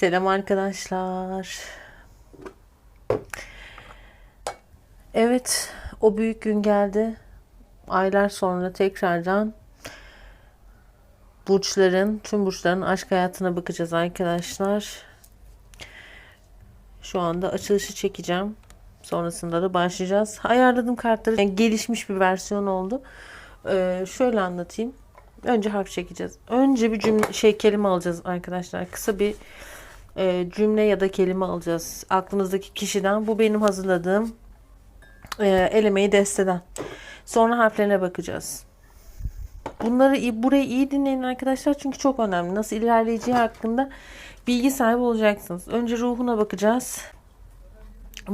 Selam arkadaşlar. Evet, o büyük gün geldi. Aylar sonra tekrardan burçların, tüm burçların aşk hayatına bakacağız arkadaşlar. Şu anda açılışı çekeceğim. Sonrasında da başlayacağız. Ayarladım kartları. Yani gelişmiş bir versiyon oldu. Ee, şöyle anlatayım. Önce harf çekeceğiz. Önce bir cümle şey kelime alacağız arkadaşlar. Kısa bir e, cümle ya da kelime alacağız. Aklınızdaki kişiden. Bu benim hazırladığım e, elemeyi desteden. Sonra harflerine bakacağız. Bunları burayı iyi dinleyin arkadaşlar çünkü çok önemli. Nasıl ilerleyeceği hakkında bilgi sahibi olacaksınız. Önce ruhuna bakacağız.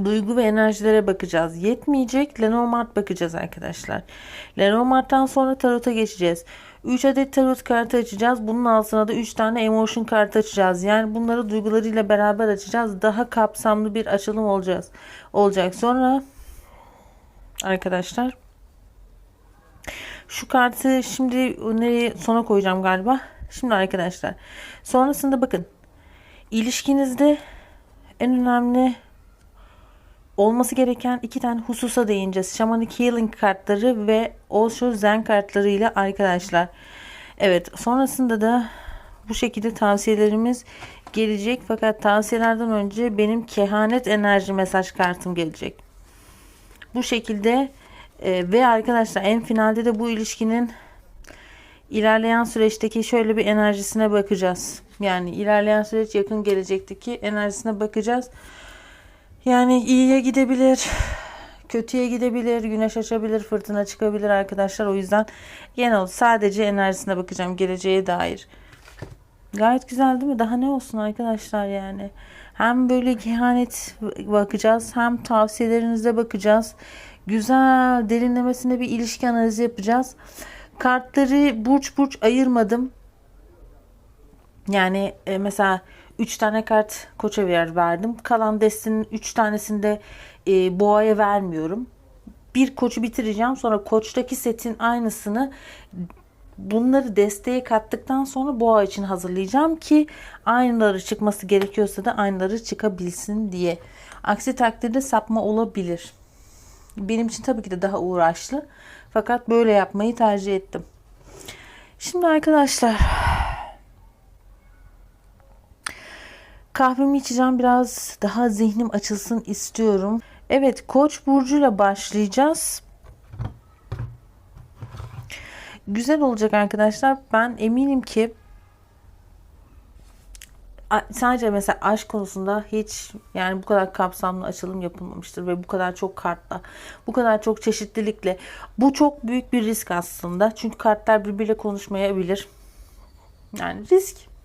Duygu ve enerjilere bakacağız. Yetmeyecek Lenormand bakacağız arkadaşlar. Lenormand'dan sonra tarota geçeceğiz. 3 adet tarot kartı açacağız. Bunun altına da 3 tane emotion kartı açacağız. Yani bunları duygularıyla beraber açacağız. Daha kapsamlı bir açılım olacağız. Olacak. Sonra arkadaşlar şu kartı şimdi nereye sona koyacağım galiba. Şimdi arkadaşlar sonrasında bakın ilişkinizde en önemli olması gereken iki tane hususa değineceğiz. Shamanic Healing kartları ve Osho Zen kartları ile arkadaşlar. Evet sonrasında da bu şekilde tavsiyelerimiz gelecek. Fakat tavsiyelerden önce benim kehanet enerji mesaj kartım gelecek. Bu şekilde e, ve arkadaşlar en finalde de bu ilişkinin ilerleyen süreçteki şöyle bir enerjisine bakacağız. Yani ilerleyen süreç yakın gelecekteki enerjisine bakacağız. Yani iyiye gidebilir, kötüye gidebilir, güneş açabilir, fırtına çıkabilir arkadaşlar. O yüzden genel sadece enerjisine bakacağım geleceğe dair. Gayet güzel değil mi? Daha ne olsun arkadaşlar yani. Hem böyle kehanet bakacağız hem tavsiyelerinize bakacağız. Güzel derinlemesine bir ilişki analizi yapacağız. Kartları burç burç ayırmadım. Yani e, mesela 3 tane kart koça ver verdim. Kalan destinin 3 tanesini de e, boğaya vermiyorum. Bir koçu bitireceğim. Sonra koçtaki setin aynısını bunları desteğe kattıktan sonra boğa için hazırlayacağım ki aynıları çıkması gerekiyorsa da aynıları çıkabilsin diye. Aksi takdirde sapma olabilir. Benim için tabii ki de daha uğraşlı. Fakat böyle yapmayı tercih ettim. Şimdi arkadaşlar kahvemi içeceğim biraz daha zihnim açılsın istiyorum. Evet Koç burcuyla başlayacağız. Güzel olacak arkadaşlar. Ben eminim ki sadece mesela aşk konusunda hiç yani bu kadar kapsamlı açılım yapılmamıştır ve bu kadar çok kartla, bu kadar çok çeşitlilikle bu çok büyük bir risk aslında. Çünkü kartlar birbiriyle konuşmayabilir. Yani risk.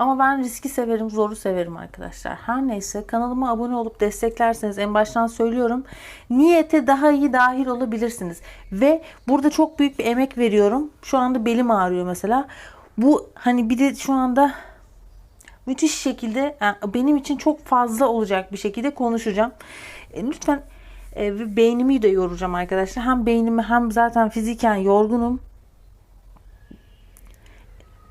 Ama ben riski severim, zoru severim arkadaşlar. Her neyse kanalıma abone olup desteklerseniz en baştan söylüyorum. Niyete daha iyi dahil olabilirsiniz. Ve burada çok büyük bir emek veriyorum. Şu anda belim ağrıyor mesela. Bu hani bir de şu anda müthiş şekilde yani benim için çok fazla olacak bir şekilde konuşacağım. E, lütfen e, beynimi de yoracağım arkadaşlar. Hem beynimi hem zaten fiziken yorgunum.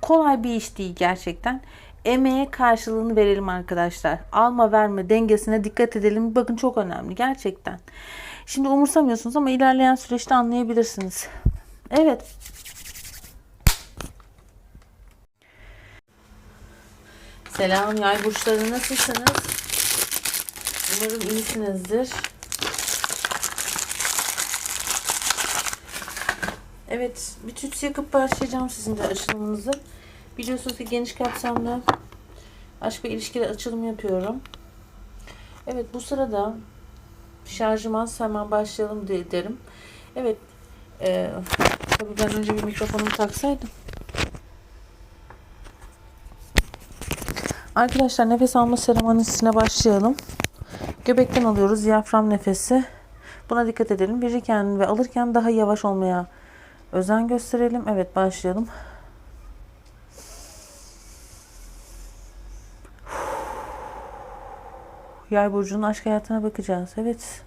Kolay bir iş değil gerçekten. Emeğe karşılığını verelim arkadaşlar. Alma verme dengesine dikkat edelim. Bakın çok önemli gerçekten. Şimdi umursamıyorsunuz ama ilerleyen süreçte anlayabilirsiniz. Evet. Selam yay burçları nasılsınız? Umarım iyisinizdir. Evet, bir tüts yakıp başlayacağım sizin de açılımınızı. Biliyorsunuz ki geniş kapsamlı aşk ve ilişkiler açılım yapıyorum. Evet, bu sırada şarjım az hemen başlayalım de- derim. Evet, e, tabii ben önce bir mikrofonumu taksaydım. Arkadaşlar nefes alma seremonisine başlayalım. Göbekten alıyoruz diyafram nefesi. Buna dikkat edelim. Verirken ve alırken daha yavaş olmaya özen gösterelim. Evet başlayalım. Yay burcunun aşk hayatına bakacağız. Evet.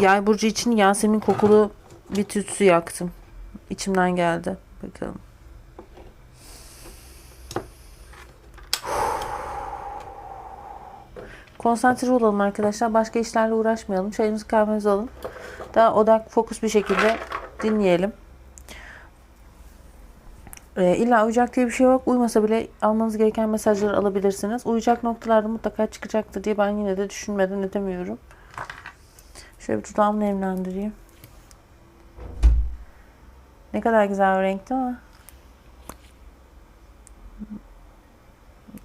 Yay burcu için Yasemin kokulu bir tütsü yaktım. İçimden geldi. Bakalım. Konsantre olalım arkadaşlar. Başka işlerle uğraşmayalım. Çayımızı kahvemizi alın. Daha odak, fokus bir şekilde dinleyelim. Ee, illa uyacak diye bir şey yok. Uymasa bile almanız gereken mesajları alabilirsiniz. Uyacak noktalarda mutlaka çıkacaktır diye ben yine de düşünmeden edemiyorum. Şöyle bir dudağımı nemlendireyim. Ne kadar güzel bir renk değil mi?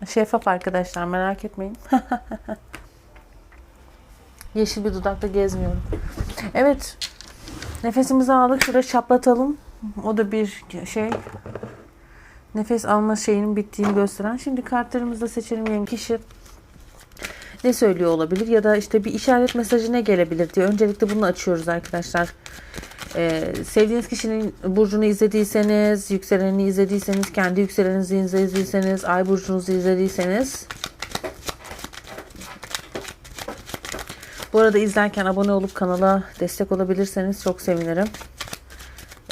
Şeffaf arkadaşlar merak etmeyin. Yeşil bir dudakla gezmiyorum. Evet. Nefesimizi aldık. Şurada çaplatalım. O da bir şey. Nefes alma şeyinin bittiğini gösteren. Şimdi kartlarımızda seçelim yani kişi ne söylüyor olabilir ya da işte bir işaret mesajı ne gelebilir diye. Öncelikle bunu açıyoruz arkadaşlar. Ee, sevdiğiniz kişinin burcunu izlediyseniz, yükselenini izlediyseniz, kendi yükseleninizi izlediyseniz, ay burcunuzu izlediyseniz. Bu arada izlerken abone olup kanala destek olabilirseniz çok sevinirim.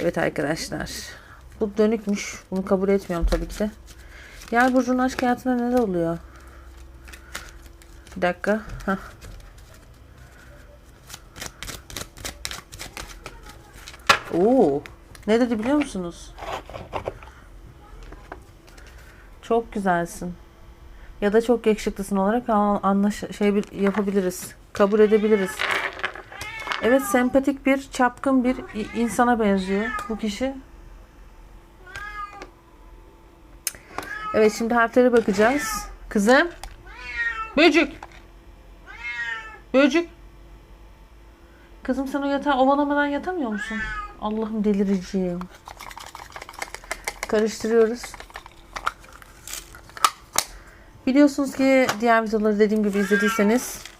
Evet arkadaşlar. Bu dönükmüş. Bunu kabul etmiyorum tabii ki de. Yay burcunun aşk hayatında neler oluyor? Bir dakika. Heh. Oo. Ne dedi biliyor musunuz? Çok güzelsin. Ya da çok yakışıklısın olarak an- anlaş şey yapabiliriz. Kabul edebiliriz. Evet sempatik bir çapkın bir insana benziyor bu kişi. Evet şimdi harflere bakacağız. Kızım. Böcük. Böcük. Kızım sen o yatağı ovalamadan yatamıyor musun? Allah'ım delireceğim. Karıştırıyoruz. Biliyorsunuz ki diğer videoları dediğim gibi izlediyseniz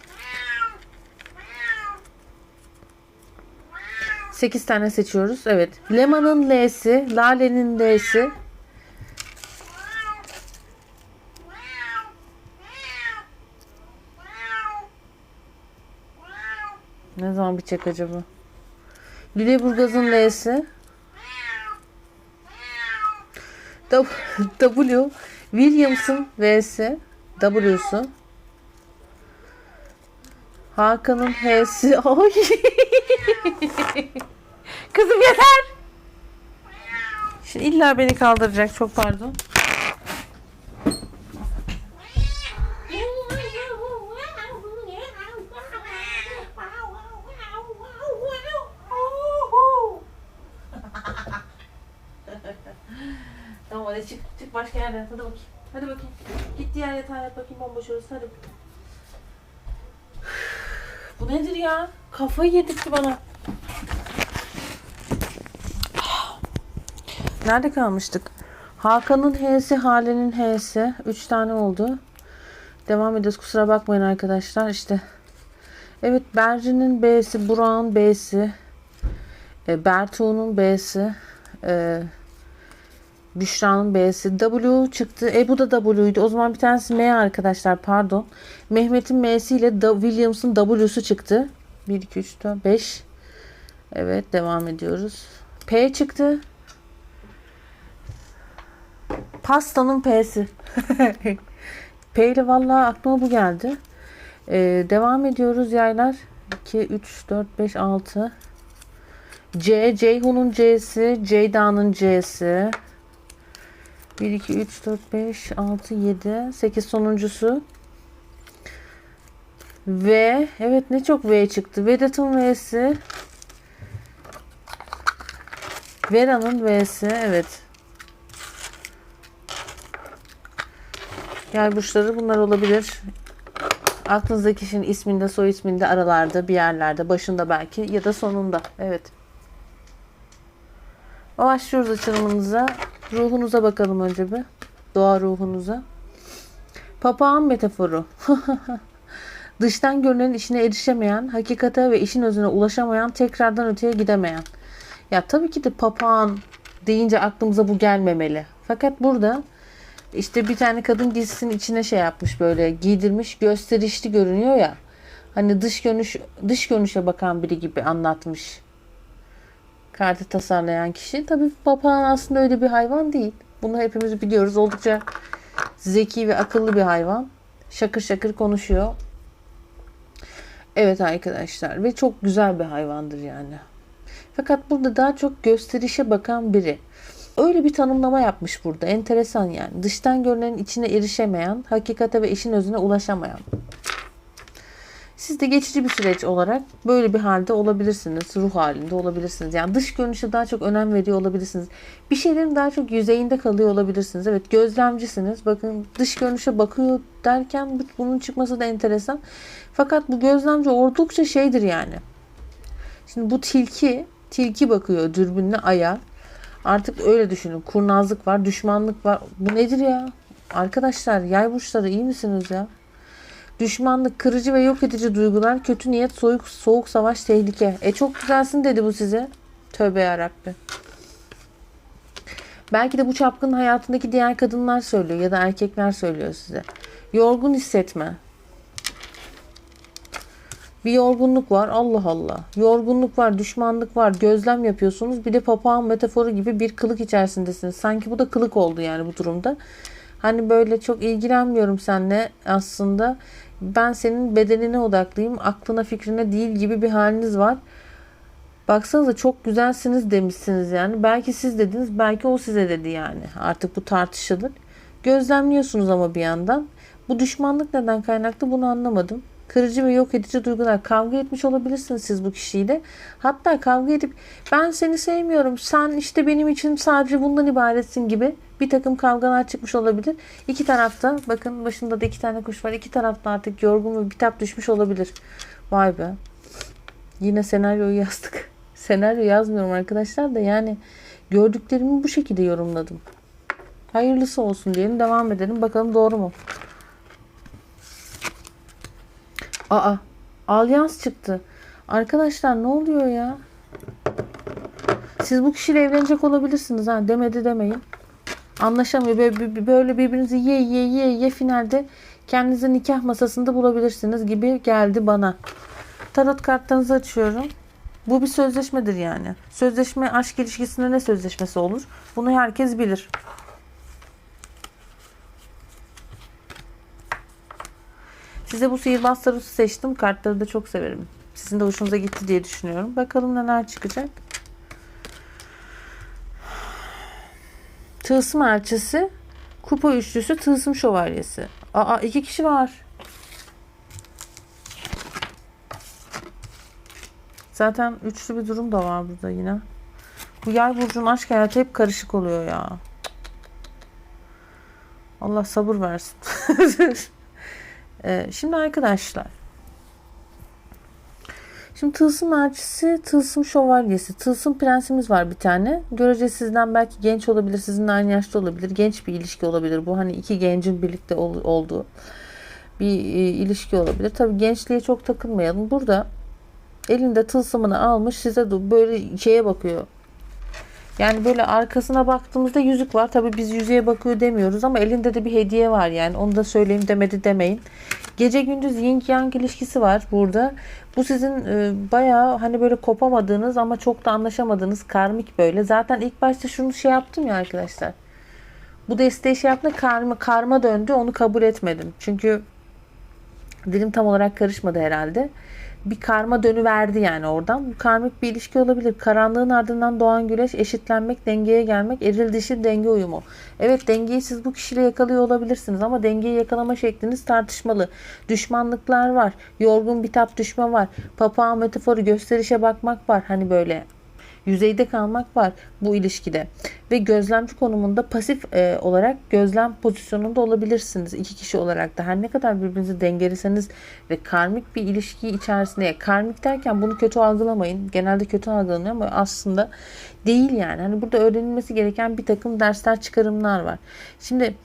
8 tane seçiyoruz. Evet. Lemanın L'si, Lale'nin L'si, Ne zaman bitecek acaba? Lüleburgaz'ın L'si. W. Williams'ın V'si. W'su. Hakan'ın H'si. Ay. Kızım yeter. Şimdi illa beni kaldıracak. Çok pardon. Tamam hadi çık. Çık başka yerden. Hadi bakayım. Hadi bakayım. Git diğer yatağa yat bakayım bomboş orası. Hadi. Bu nedir ya? Kafayı yedirtti bana. Nerede kalmıştık? Hakan'ın H'si, Hale'nin H'si. Üç tane oldu. Devam ediyoruz. Kusura bakmayın arkadaşlar. İşte. Evet Berci'nin B'si, Burak'ın B'si. E, Bertuğ'un B'si. E, Büşra'nın B'si. W çıktı. E bu da W'ydu. O zaman bir tanesi M arkadaşlar pardon. Mehmet'in M'si ile Williams'ın W'su çıktı. 1, 2, 3, 4, 5. Evet devam ediyoruz. P çıktı. Pastanın P'si. P ile vallahi aklıma bu geldi. Ee, devam ediyoruz yaylar. 2, 3, 4, 5, 6. C, Ceyhun'un C'si, Ceyda'nın C'si. 1, 2, 3, 4, 5, 6, 7, 8 sonuncusu. V, evet ne çok V çıktı. Vedat'ın V'si. Vera'nın V'si, evet. Yay burçları bunlar olabilir. Aklınızdaki kişinin isminde, soy isminde, aralarda, bir yerlerde, başında belki ya da sonunda. Evet. Başlıyoruz açılımınıza. Ruhunuza bakalım önce bir. Doğa ruhunuza. Papağan metaforu. Dıştan görünenin içine erişemeyen, hakikate ve işin özüne ulaşamayan, tekrardan öteye gidemeyen. Ya tabii ki de papağan deyince aklımıza bu gelmemeli. Fakat burada işte bir tane kadın giysisinin içine şey yapmış böyle giydirmiş gösterişli görünüyor ya. Hani dış görünüş dış görünüşe bakan biri gibi anlatmış. Kartı tasarlayan kişi. Tabii papağan aslında öyle bir hayvan değil. Bunu hepimiz biliyoruz. Oldukça zeki ve akıllı bir hayvan. Şakır şakır konuşuyor. Evet arkadaşlar ve çok güzel bir hayvandır yani. Fakat burada daha çok gösterişe bakan biri. Öyle bir tanımlama yapmış burada. Enteresan yani. Dıştan görünenin içine erişemeyen, hakikate ve işin özüne ulaşamayan. Siz de geçici bir süreç olarak böyle bir halde olabilirsiniz. Ruh halinde olabilirsiniz. Yani dış görünüşe daha çok önem veriyor olabilirsiniz. Bir şeylerin daha çok yüzeyinde kalıyor olabilirsiniz. Evet gözlemcisiniz. Bakın dış görünüşe bakıyor derken bu- bunun çıkması da enteresan. Fakat bu gözlemci oldukça şeydir yani. Şimdi bu tilki, tilki bakıyor dürbünle aya. Artık öyle düşünün. Kurnazlık var, düşmanlık var. Bu nedir ya? Arkadaşlar yay burçları iyi misiniz ya? Düşmanlık, kırıcı ve yok edici duygular, kötü niyet, soğuk, soğuk savaş, tehlike. E çok güzelsin dedi bu size. Tövbe yarabbi. Belki de bu çapkının hayatındaki diğer kadınlar söylüyor ya da erkekler söylüyor size. Yorgun hissetme. Bir yorgunluk var. Allah Allah. Yorgunluk var, düşmanlık var. Gözlem yapıyorsunuz. Bir de papağan metaforu gibi bir kılık içerisindesiniz. Sanki bu da kılık oldu yani bu durumda. Hani böyle çok ilgilenmiyorum seninle aslında. Ben senin bedenine odaklıyım. Aklına fikrine değil gibi bir haliniz var. Baksanıza çok güzelsiniz demişsiniz yani. Belki siz dediniz, belki o size dedi yani. Artık bu tartışılır. Gözlemliyorsunuz ama bir yandan. Bu düşmanlık neden kaynaklı bunu anlamadım. Kırıcı ve yok edici duygular. Kavga etmiş olabilirsiniz siz bu kişiyle. Hatta kavga edip ben seni sevmiyorum. Sen işte benim için sadece bundan ibaretsin gibi bir takım kavgalar çıkmış olabilir. İki tarafta bakın başında da iki tane kuş var. İki tarafta artık yorgun ve bitap düşmüş olabilir. Vay be. Yine senaryoyu yazdık. Senaryo yazmıyorum arkadaşlar da yani gördüklerimi bu şekilde yorumladım. Hayırlısı olsun diyelim devam edelim. Bakalım doğru mu? Aa, alyans çıktı. Arkadaşlar ne oluyor ya? Siz bu kişiyle evlenecek olabilirsiniz ha. Demedi demeyin. Anlaşamıyor. Böyle, böyle birbirinizi ye ye ye ye finalde kendinizi nikah masasında bulabilirsiniz gibi geldi bana. Tarot kartlarınızı açıyorum. Bu bir sözleşmedir yani. Sözleşme aşk ilişkisinde ne sözleşmesi olur? Bunu herkes bilir. Size bu sihirbaz tarotu seçtim. Kartları da çok severim. Sizin de hoşunuza gitti diye düşünüyorum. Bakalım neler çıkacak. Tılsım elçisi, kupa üçlüsü, tılsım şövalyesi. Aa iki kişi var. Zaten üçlü bir durum da var burada yine. Bu yay burcunun aşk hayatı hep karışık oluyor ya. Allah sabır versin. Ee, şimdi arkadaşlar. Şimdi tılsım elçisi, tılsım şövalyesi, tılsım prensimiz var bir tane. Görece sizden belki genç olabilir, sizinle aynı yaşta olabilir. Genç bir ilişki olabilir. Bu hani iki gencin birlikte ol- olduğu bir e, ilişki olabilir. Tabii gençliğe çok takılmayalım. Burada elinde tılsımını almış size böyle şeye bakıyor. Yani böyle arkasına baktığımızda yüzük var. Tabii biz yüzüğe bakıyor demiyoruz ama elinde de bir hediye var yani. Onu da söyleyeyim demedi demeyin. Gece gündüz yin yang ilişkisi var burada. Bu sizin e, bayağı hani böyle kopamadığınız ama çok da anlaşamadığınız karmik böyle. Zaten ilk başta şunu şey yaptım ya arkadaşlar. Bu desteği şey yaptığında karma, karma döndü. Onu kabul etmedim. Çünkü dilim tam olarak karışmadı herhalde. Bir karma dönüverdi yani oradan. Bu karmik bir ilişki olabilir. Karanlığın ardından doğan güneş, eşitlenmek, dengeye gelmek, eril dişil denge uyumu. Evet dengeyi siz bu kişiyle yakalıyor olabilirsiniz ama dengeyi yakalama şekliniz tartışmalı. Düşmanlıklar var. Yorgun bitap düşme var. Papağan metaforu gösterişe bakmak var. Hani böyle yüzeyde kalmak var bu ilişkide. Ve gözlemci konumunda pasif e, olarak gözlem pozisyonunda olabilirsiniz. iki kişi olarak da her ne kadar birbirinizi dengeleseniz ve karmik bir ilişki içerisinde ya karmik derken bunu kötü algılamayın. Genelde kötü algılanıyor ama aslında değil yani. Hani burada öğrenilmesi gereken bir takım dersler çıkarımlar var. Şimdi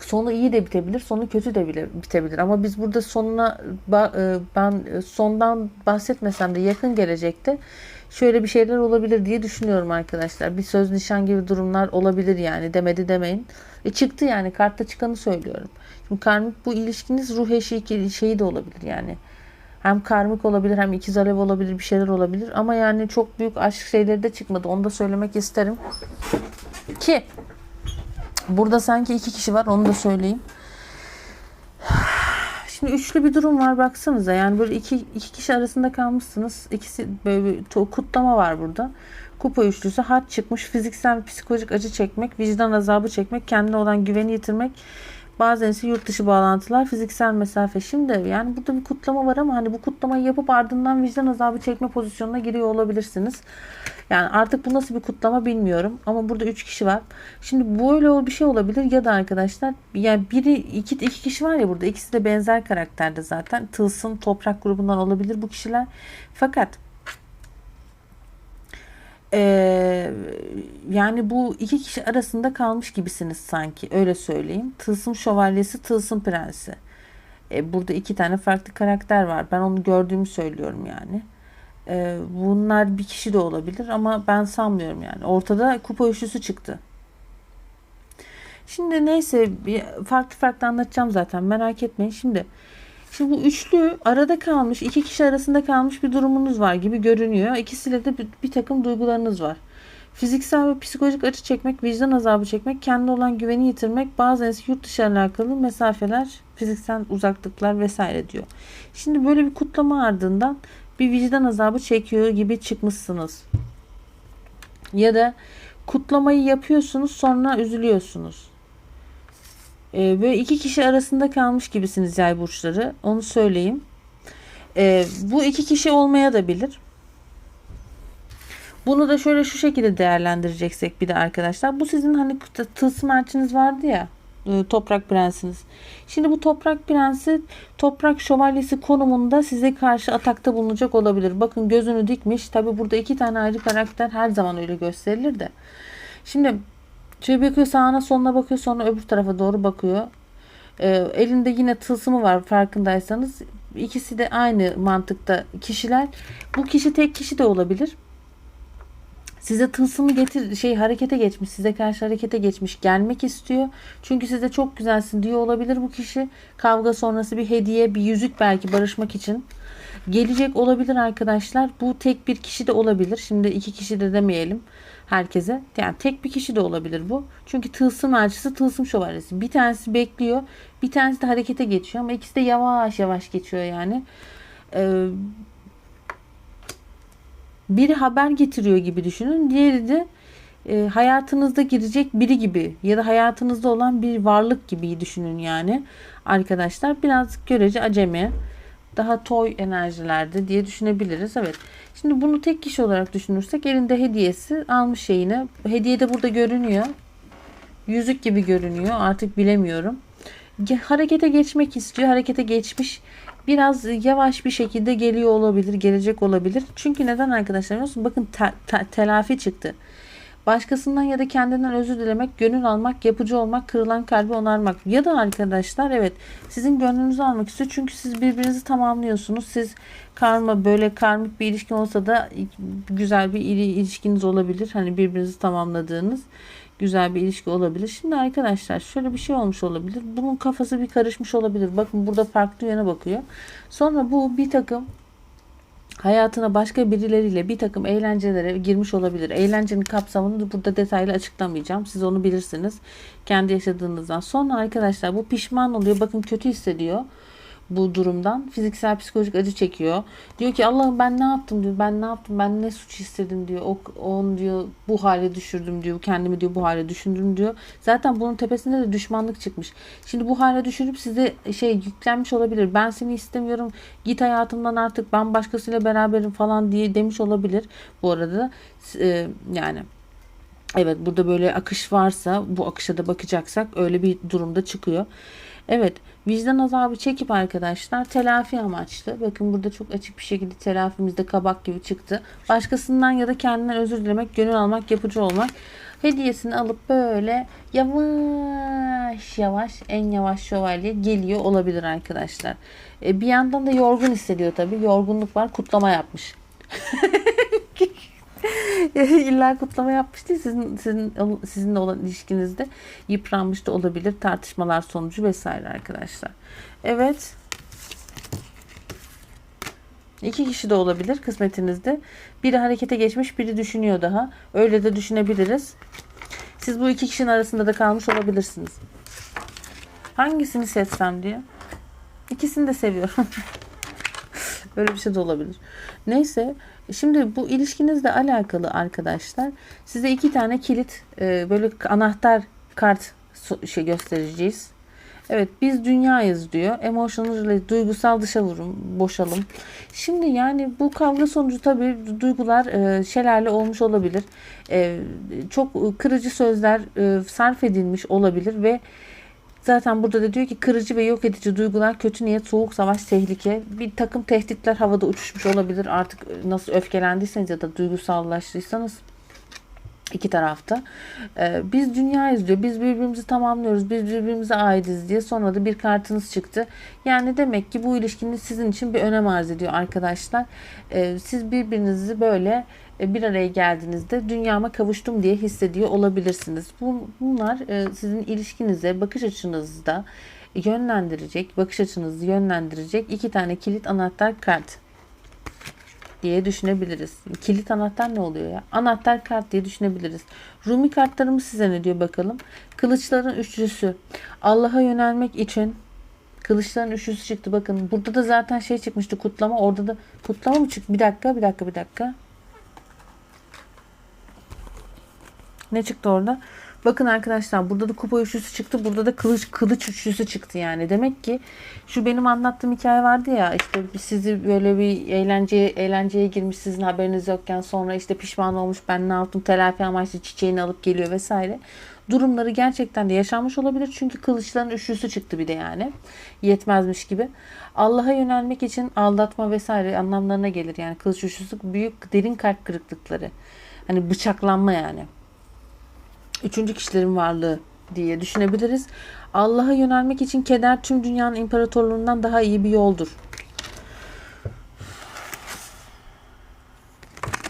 sonu iyi de bitebilir, sonu kötü de bile bitebilir. Ama biz burada sonuna e, ben e, sondan bahsetmesem de yakın gelecekte şöyle bir şeyler olabilir diye düşünüyorum arkadaşlar. Bir söz nişan gibi durumlar olabilir yani demedi demeyin. E çıktı yani kartta çıkanı söylüyorum. Şimdi karmik bu ilişkiniz ruh eşi şeyi de olabilir yani. Hem karmik olabilir hem ikiz alev olabilir bir şeyler olabilir. Ama yani çok büyük aşk şeyleri de çıkmadı. Onu da söylemek isterim. Ki burada sanki iki kişi var onu da söyleyeyim. Şimdi üçlü bir durum var baksanıza. Yani böyle iki, iki kişi arasında kalmışsınız. İkisi böyle bir to- kutlama var burada. Kupa üçlüsü hat çıkmış. Fiziksel psikolojik acı çekmek, vicdan azabı çekmek, kendine olan güveni yitirmek. Bazen ise yurt dışı bağlantılar, fiziksel mesafe. Şimdi yani burada bir kutlama var ama hani bu kutlamayı yapıp ardından vicdan azabı çekme pozisyonuna giriyor olabilirsiniz. Yani artık bu nasıl bir kutlama bilmiyorum. Ama burada üç kişi var. Şimdi böyle bir şey olabilir ya da arkadaşlar yani biri iki, iki kişi var ya burada. ikisi de benzer karakterde zaten. Tılsım toprak grubundan olabilir bu kişiler. Fakat ee, yani bu iki kişi arasında kalmış gibisiniz sanki öyle söyleyeyim. Tılsım şövalyesi, tılsım prensi. Ee, burada iki tane farklı karakter var. Ben onu gördüğümü söylüyorum yani. Ee, bunlar bir kişi de olabilir ama ben sanmıyorum yani. Ortada kupa üçlüsü çıktı. Şimdi neyse farklı farklı anlatacağım zaten merak etmeyin. Şimdi Şimdi bu üçlü arada kalmış, iki kişi arasında kalmış bir durumunuz var gibi görünüyor. İkisiyle de bir, bir takım duygularınız var. Fiziksel ve psikolojik acı çekmek, vicdan azabı çekmek, kendine olan güveni yitirmek, bazen ise yurt dışı alakalı mesafeler, fiziksel uzaklıklar vesaire diyor. Şimdi böyle bir kutlama ardından bir vicdan azabı çekiyor gibi çıkmışsınız. Ya da kutlamayı yapıyorsunuz sonra üzülüyorsunuz. E, böyle iki kişi arasında kalmış gibisiniz yay burçları. Onu söyleyeyim. E, bu iki kişi olmaya da bilir. Bunu da şöyle şu şekilde değerlendireceksek bir de arkadaşlar. Bu sizin hani tılsım elçiniz vardı ya. E, toprak prensiniz. Şimdi bu toprak prensi toprak şövalyesi konumunda size karşı atakta bulunacak olabilir. Bakın gözünü dikmiş. Tabi burada iki tane ayrı karakter her zaman öyle gösterilir de. Şimdi Şöyle bakıyor sağına soluna bakıyor sonra öbür tarafa doğru bakıyor. Ee, elinde yine tılsımı var farkındaysanız. İkisi de aynı mantıkta kişiler. Bu kişi tek kişi de olabilir. Size tılsımı getir şey harekete geçmiş, size karşı harekete geçmiş, gelmek istiyor. Çünkü size çok güzelsin diyor olabilir bu kişi. Kavga sonrası bir hediye, bir yüzük belki barışmak için gelecek olabilir arkadaşlar. Bu tek bir kişi de olabilir. Şimdi iki kişi de demeyelim herkese. Yani tek bir kişi de olabilir bu. Çünkü tılsım elçisi, tılsım şövalyesi. Bir tanesi bekliyor, bir tanesi de harekete geçiyor ama ikisi de yavaş yavaş geçiyor yani. Ee, biri haber getiriyor gibi düşünün. Diğeri de e, hayatınızda girecek biri gibi ya da hayatınızda olan bir varlık gibi düşünün yani. Arkadaşlar biraz görece acemi daha toy enerjilerde diye düşünebiliriz. Evet. Şimdi bunu tek kişi olarak düşünürsek elinde hediyesi almış şeyini. Hediye de burada görünüyor. Yüzük gibi görünüyor. Artık bilemiyorum. Harekete geçmek istiyor. Harekete geçmiş. Biraz yavaş bir şekilde geliyor olabilir. Gelecek olabilir. Çünkü neden arkadaşlar? Bakın te- te- telafi çıktı. Başkasından ya da kendinden özür dilemek, gönül almak, yapıcı olmak, kırılan kalbi onarmak. Ya da arkadaşlar evet sizin gönlünüzü almak istiyor. Çünkü siz birbirinizi tamamlıyorsunuz. Siz karma böyle karmik bir ilişkin olsa da güzel bir ilişkiniz olabilir. Hani birbirinizi tamamladığınız güzel bir ilişki olabilir. Şimdi arkadaşlar şöyle bir şey olmuş olabilir. Bunun kafası bir karışmış olabilir. Bakın burada farklı yöne bakıyor. Sonra bu bir takım hayatına başka birileriyle bir takım eğlencelere girmiş olabilir. Eğlencenin kapsamını da burada detaylı açıklamayacağım. Siz onu bilirsiniz. Kendi yaşadığınızdan. Sonra arkadaşlar bu pişman oluyor. Bakın kötü hissediyor bu durumdan. Fiziksel psikolojik acı çekiyor. Diyor ki Allah'ım ben ne yaptım diyor. Ben ne yaptım? Ben ne suç istedim diyor. O, on diyor bu hale düşürdüm diyor. Kendimi diyor bu hale düşündüm diyor. Zaten bunun tepesinde de düşmanlık çıkmış. Şimdi bu hale düşürüp size şey yüklenmiş olabilir. Ben seni istemiyorum. Git hayatımdan artık ben başkasıyla beraberim falan diye demiş olabilir. Bu arada e, yani Evet burada böyle akış varsa bu akışa da bakacaksak öyle bir durumda çıkıyor. Evet vicdan azabı çekip arkadaşlar telafi amaçlı. Bakın burada çok açık bir şekilde telafimizde kabak gibi çıktı. Başkasından ya da kendinden özür dilemek, gönül almak, yapıcı olmak. Hediyesini alıp böyle yavaş yavaş en yavaş şövalye geliyor olabilir arkadaşlar. E, bir yandan da yorgun hissediyor tabii. Yorgunluk var kutlama yapmış. İlla kutlama yapmış değil. Sizin, sizin, sizinle olan ilişkinizde yıpranmış da olabilir. Tartışmalar sonucu vesaire arkadaşlar. Evet. İki kişi de olabilir kısmetinizde. Biri harekete geçmiş, biri düşünüyor daha. Öyle de düşünebiliriz. Siz bu iki kişinin arasında da kalmış olabilirsiniz. Hangisini seçsem diye. İkisini de seviyorum. Böyle bir şey de olabilir. Neyse. Şimdi bu ilişkinizle alakalı arkadaşlar size iki tane kilit e, böyle anahtar kart şey göstereceğiz. Evet biz dünyayız diyor. Emotional, duygusal dışa vurun, boşalım. Şimdi yani bu kavga sonucu tabii duygular e, şelale olmuş olabilir. E, çok kırıcı sözler e, sarf edilmiş olabilir ve Zaten burada da diyor ki kırıcı ve yok edici duygular, kötü niyet, soğuk savaş, tehlike. Bir takım tehditler havada uçuşmuş olabilir. Artık nasıl öfkelendiyseniz ya da duygusallaştıysanız iki tarafta. Ee, biz dünyayız diyor. Biz birbirimizi tamamlıyoruz. Biz birbirimize aitiz diye. Sonra da bir kartınız çıktı. Yani demek ki bu ilişkinin sizin için bir önem arz ediyor arkadaşlar. Ee, siz birbirinizi böyle e, bir araya geldiğinizde dünyama kavuştum diye hissediyor olabilirsiniz. Bunlar e, sizin ilişkinize, bakış açınızda yönlendirecek, bakış açınızı yönlendirecek iki tane kilit anahtar kart diye düşünebiliriz. Kilit anahtar ne oluyor ya? Anahtar kart diye düşünebiliriz. Rumi kartlarımız size ne diyor bakalım. Kılıçların üçlüsü. Allah'a yönelmek için kılıçların üçlüsü çıktı. Bakın burada da zaten şey çıkmıştı kutlama. Orada da kutlama mı çıktı? Bir dakika, bir dakika, bir dakika. Ne çıktı orada? Bakın arkadaşlar burada da kupa üçlüsü çıktı. Burada da kılıç kılıç üçlüsü çıktı yani. Demek ki şu benim anlattığım hikaye vardı ya işte sizi böyle bir eğlenceye, eğlenceye girmiş sizin haberiniz yokken sonra işte pişman olmuş ben ne yaptım telafi amaçlı çiçeğini alıp geliyor vesaire. Durumları gerçekten de yaşanmış olabilir. Çünkü kılıçların üçlüsü çıktı bir de yani. Yetmezmiş gibi. Allah'a yönelmek için aldatma vesaire anlamlarına gelir. Yani kılıç üçlüsü büyük derin kalp kırıklıkları. Hani bıçaklanma yani üçüncü kişilerin varlığı diye düşünebiliriz. Allah'a yönelmek için keder tüm dünyanın imparatorluğundan daha iyi bir yoldur.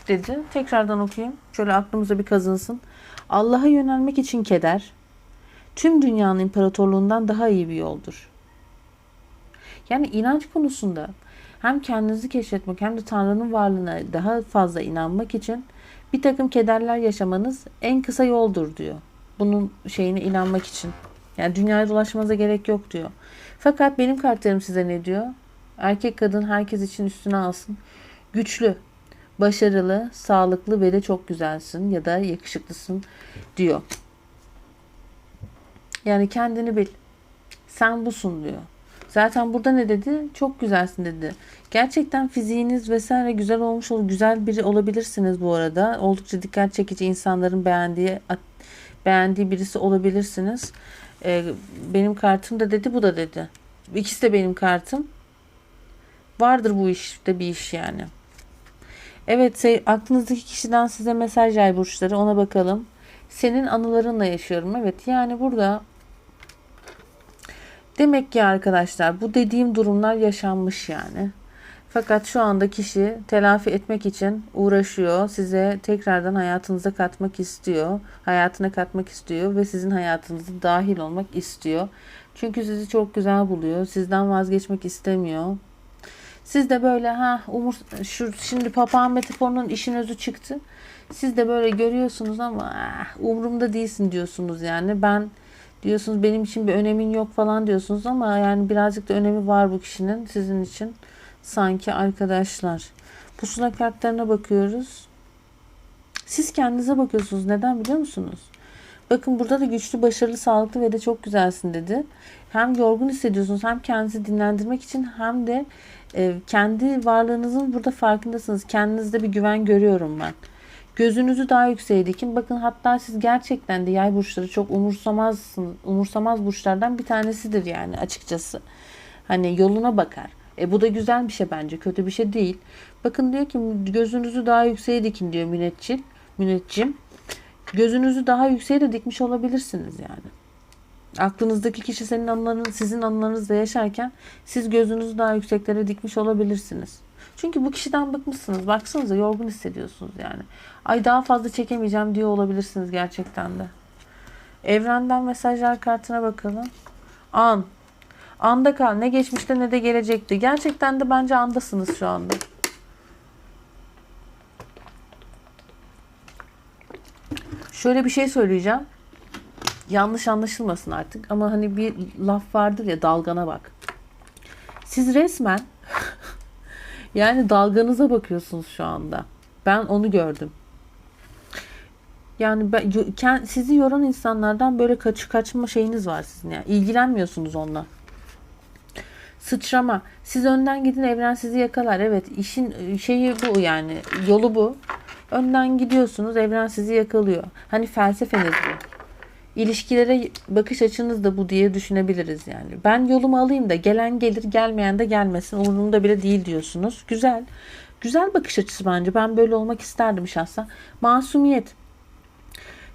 dedi. Tekrardan okuyayım. Şöyle aklımıza bir kazınsın. Allah'a yönelmek için keder tüm dünyanın imparatorluğundan daha iyi bir yoldur. Yani inanç konusunda hem kendinizi keşfetmek hem de Tanrı'nın varlığına daha fazla inanmak için bir takım kederler yaşamanız en kısa yoldur diyor. Bunun şeyine inanmak için. Yani dünyaya dolaşmanıza gerek yok diyor. Fakat benim kartlarım size ne diyor? Erkek kadın herkes için üstüne alsın. Güçlü, başarılı, sağlıklı ve de çok güzelsin ya da yakışıklısın diyor. Yani kendini bil. Sen busun diyor. Zaten burada ne dedi? Çok güzelsin dedi. Gerçekten fiziğiniz vesaire güzel olmuş olur. Güzel biri olabilirsiniz bu arada. Oldukça dikkat çekici insanların beğendiği beğendiği birisi olabilirsiniz. Ee, benim kartım da dedi bu da dedi. İkisi de benim kartım. Vardır bu işte bir iş yani. Evet aklınızdaki kişiden size mesaj yay burçları ona bakalım. Senin anılarınla yaşıyorum. Evet yani burada Demek ki arkadaşlar bu dediğim durumlar yaşanmış yani. Fakat şu anda kişi telafi etmek için uğraşıyor. Size tekrardan hayatınıza katmak istiyor. Hayatına katmak istiyor ve sizin hayatınıza dahil olmak istiyor. Çünkü sizi çok güzel buluyor. Sizden vazgeçmek istemiyor. Siz de böyle ha umur şu şimdi papağan metaforunun işin özü çıktı. Siz de böyle görüyorsunuz ama ah, umurumda değilsin diyorsunuz yani. Ben diyorsunuz benim için bir önemin yok falan diyorsunuz ama yani birazcık da önemi var bu kişinin sizin için sanki arkadaşlar. Pusula kartlarına bakıyoruz. Siz kendinize bakıyorsunuz. Neden biliyor musunuz? Bakın burada da güçlü, başarılı, sağlıklı ve de çok güzelsin dedi. Hem yorgun hissediyorsunuz hem kendinizi dinlendirmek için hem de kendi varlığınızın burada farkındasınız. Kendinizde bir güven görüyorum ben. Gözünüzü daha yükseğe dikin. Bakın hatta siz gerçekten de yay burçları çok umursamazsın, umursamaz burçlardan bir tanesidir yani açıkçası. Hani yoluna bakar. E bu da güzel bir şey bence. Kötü bir şey değil. Bakın diyor ki gözünüzü daha yükseğe dikin diyor müneccim. Müneccim. Gözünüzü daha yükseğe de dikmiş olabilirsiniz yani. Aklınızdaki kişi senin anıların, sizin anılarınızda yaşarken siz gözünüzü daha yükseklere dikmiş olabilirsiniz. Çünkü bu kişiden bıkmışsınız. Baksanıza yorgun hissediyorsunuz yani. Ay daha fazla çekemeyeceğim diyor olabilirsiniz gerçekten de. Evrenden mesajlar kartına bakalım. An. Anda kal. Ne geçmişte ne de gelecekte. Gerçekten de bence andasınız şu anda. Şöyle bir şey söyleyeceğim. Yanlış anlaşılmasın artık ama hani bir laf vardır ya dalgana bak. Siz resmen yani dalganıza bakıyorsunuz şu anda. Ben onu gördüm. Yani ben, sizi yoran insanlardan böyle kaç kaçma şeyiniz var sizin yani. İlgilenmiyorsunuz onunla. Sıçrama. Siz önden gidin evren sizi yakalar. Evet işin e, şeyi bu yani. Yolu bu. Önden gidiyorsunuz evren sizi yakalıyor. Hani felsefeniz bu. İlişkilere bakış açınız da bu diye düşünebiliriz yani. Ben yolumu alayım da gelen gelir gelmeyen de gelmesin umurumda bile değil diyorsunuz. Güzel. Güzel bakış açısı bence. Ben böyle olmak isterdim şahsen. Masumiyet.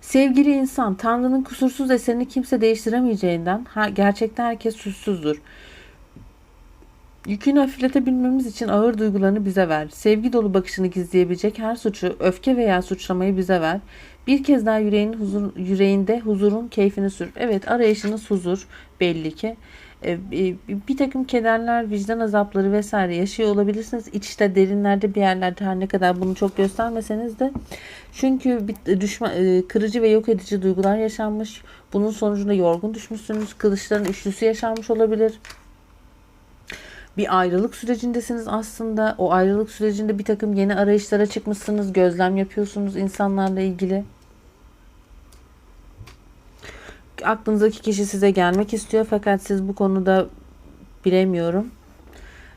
Sevgili insan, Tanrı'nın kusursuz eserini kimse değiştiremeyeceğinden ha, gerçekten herkes suçsuzdur. Yükünü hafifletebilmemiz için ağır duygularını bize ver. Sevgi dolu bakışını gizleyebilecek her suçu, öfke veya suçlamayı bize ver. Bir kez daha yüreğin huzur, yüreğinde huzurun keyfini sür. Evet arayışınız huzur belli ki. Ee, e, bir takım kederler, vicdan azapları vesaire yaşıyor olabilirsiniz. İçte derinlerde bir yerlerde her ne kadar bunu çok göstermeseniz de. Çünkü bir düşman, e, kırıcı ve yok edici duygular yaşanmış. Bunun sonucunda yorgun düşmüşsünüz. Kılıçların üçlüsü yaşanmış olabilir bir ayrılık sürecindesiniz aslında. O ayrılık sürecinde bir takım yeni arayışlara çıkmışsınız. Gözlem yapıyorsunuz insanlarla ilgili. Aklınızdaki kişi size gelmek istiyor fakat siz bu konuda bilemiyorum.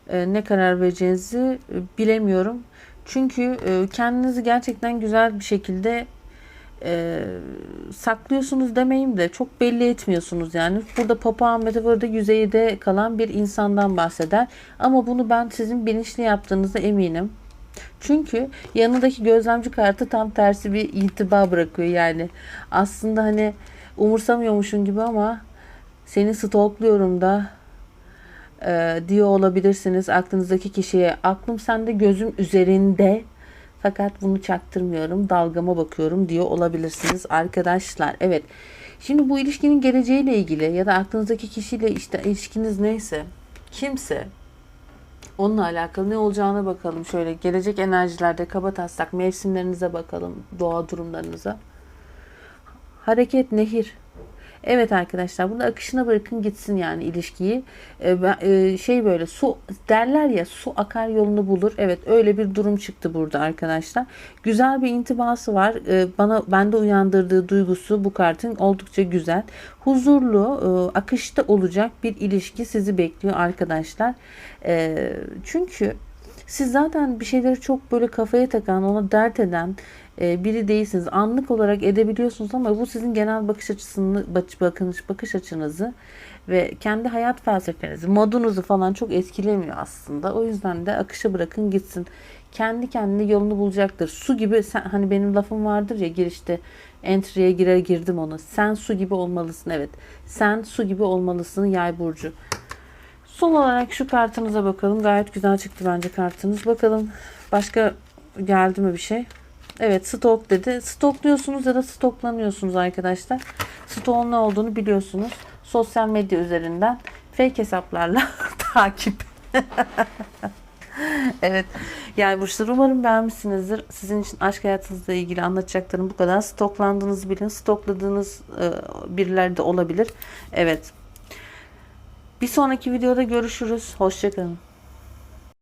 Ee, ne karar vereceğinizi e, bilemiyorum. Çünkü e, kendinizi gerçekten güzel bir şekilde e, saklıyorsunuz demeyeyim de çok belli etmiyorsunuz yani. Burada papağan metaforda yüzeyde kalan bir insandan bahseder. Ama bunu ben sizin bilinçli yaptığınıza eminim. Çünkü yanındaki gözlemci kartı tam tersi bir intiba bırakıyor yani. Aslında hani umursamıyormuşun gibi ama seni stalkluyorum da e, diyor olabilirsiniz aklınızdaki kişiye. Aklım sende gözüm üzerinde fakat bunu çaktırmıyorum. Dalgama bakıyorum diyor olabilirsiniz arkadaşlar. Evet. Şimdi bu ilişkinin geleceğiyle ilgili ya da aklınızdaki kişiyle işte ilişkiniz neyse, kimse onunla alakalı ne olacağına bakalım. Şöyle gelecek enerjilerde kaba taslak mevsimlerinize bakalım, doğa durumlarınıza. Hareket, nehir. Evet arkadaşlar bunu akışına bırakın gitsin yani ilişkiyi. Ee, e, şey böyle su derler ya su akar yolunu bulur. Evet öyle bir durum çıktı burada arkadaşlar. Güzel bir intibası var. Ee, bana bende uyandırdığı duygusu bu kartın oldukça güzel. Huzurlu, e, akışta olacak bir ilişki sizi bekliyor arkadaşlar. Ee, çünkü siz zaten bir şeyleri çok böyle kafaya takan, ona dert eden biri değilsiniz. Anlık olarak edebiliyorsunuz ama bu sizin genel bakış açısını, bakış, bakış, bakış açınızı ve kendi hayat felsefenizi, modunuzu falan çok etkilemiyor aslında. O yüzden de akışa bırakın gitsin. Kendi kendine yolunu bulacaktır. Su gibi sen, hani benim lafım vardır ya girişte entry'ye girer girdim onu. Sen su gibi olmalısın evet. Sen su gibi olmalısın yay burcu. Son olarak şu kartınıza bakalım. Gayet güzel çıktı bence kartınız. Bakalım başka geldi mi bir şey? Evet stok dedi. Stokluyorsunuz ya da stoklanıyorsunuz arkadaşlar. Stokun ne olduğunu biliyorsunuz. Sosyal medya üzerinden fake hesaplarla takip. evet. Yani burçlar umarım beğenmişsinizdir. Sizin için aşk hayatınızla ilgili anlatacaklarım bu kadar. Stoklandığınızı bilin. Stokladığınız e, birileri de olabilir. Evet. Bir sonraki videoda görüşürüz. Hoşçakalın.